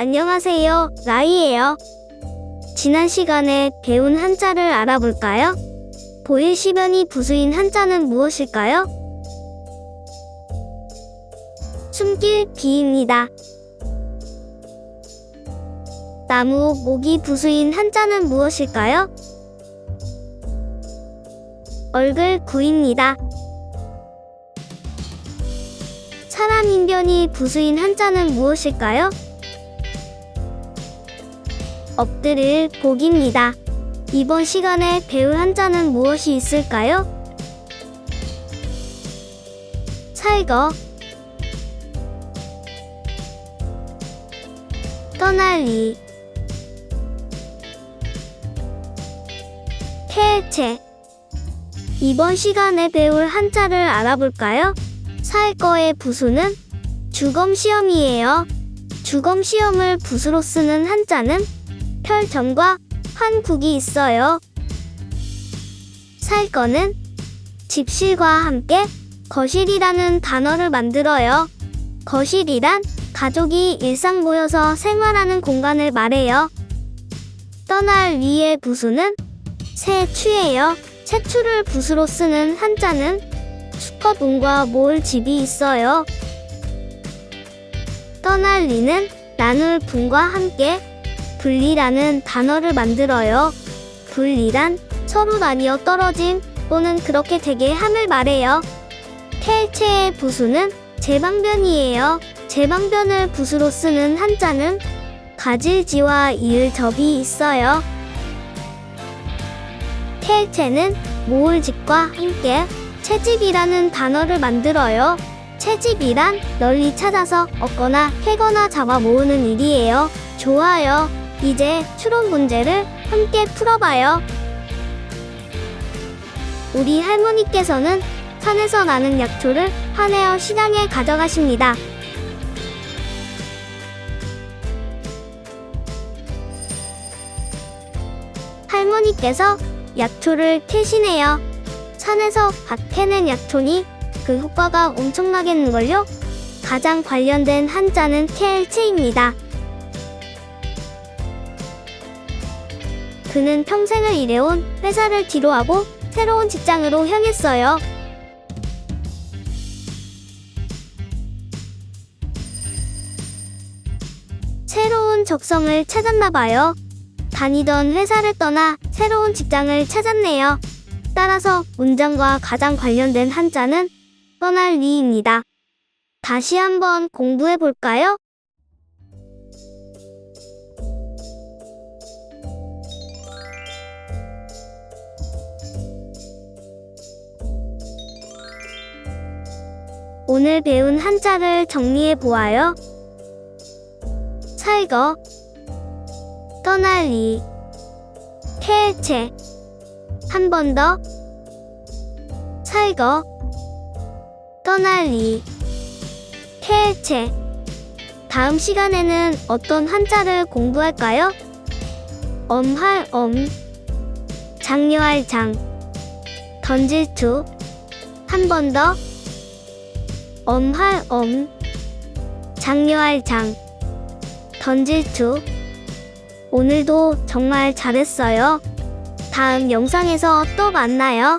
안녕하세요. 라이예요. 지난 시간에 배운 한자를 알아볼까요? 보일 시변이 부수인 한자는 무엇일까요? 숨길 비입니다. 나무 목이 부수인 한자는 무엇일까요? 얼굴 구입니다. 사람 인변이 부수인 한자는 무엇일까요? 엎드릴 복입니다. 이번 시간에 배울 한자는 무엇이 있을까요? 살거 떠날리 폐체 이번 시간에 배울 한자를 알아볼까요? 살 거의 부수는 주검 시험이에요. 주검 시험을 부수로 쓰는 한자는 펼점과 환국이 있어요. 살 거는 집실과 함께 거실이라는 단어를 만들어요. 거실이란 가족이 일상 모여서 생활하는 공간을 말해요. 떠날 위의 부수는 세추예요. 세추를 부수로 쓰는 한자는 수컷운과 모을 집이 있어요. 떠날 리는 나눌 분과 함께 분리라는 단어를 만들어요. 분리란 서로 나뉘어 떨어짐 또는 그렇게 되게 함을 말해요. 텔체의 부수는 제방변이에요. 제방변을 부수로 쓰는 한자는 가질지와 이을 접이 있어요. 텔체는 모을 집과 함께 채집이라는 단어를 만들어요. 채집이란 널리 찾아서 얻거나 캐거나 잡아 모으는 일이에요. 좋아요. 이제 추론 문제를 함께 풀어봐요. 우리 할머니께서는 산에서 나는 약초를 파내어 시장에 가져가십니다. 할머니께서 약초를 캐시네요. 산에서 밭 캐낸 약초니 그 효과가 엄청나겠는걸요? 가장 관련된 한자는 켈체입니다. 그는 평생을 일해온 회사를 뒤로하고 새로운 직장으로 향했어요. 새로운 적성을 찾았나 봐요. 다니던 회사를 떠나 새로운 직장을 찾았네요. 따라서 문장과 가장 관련된 한자는 떠날 리입니다. 다시 한번 공부해 볼까요? 오늘 배운 한자를 정리해 보아요. 살거, 떠날리, 폐체, 한 번 더, 살거, 떠날리, 폐체. 다음 시간에는 어떤 한자를 공부할까요? 엄할 엄, 장려할 장, 던질 투, 한 번 더, 엄할 엄, 장려할 장, 던질 투. 오늘도 정말 잘했어요. 다음 영상에서 또 만나요.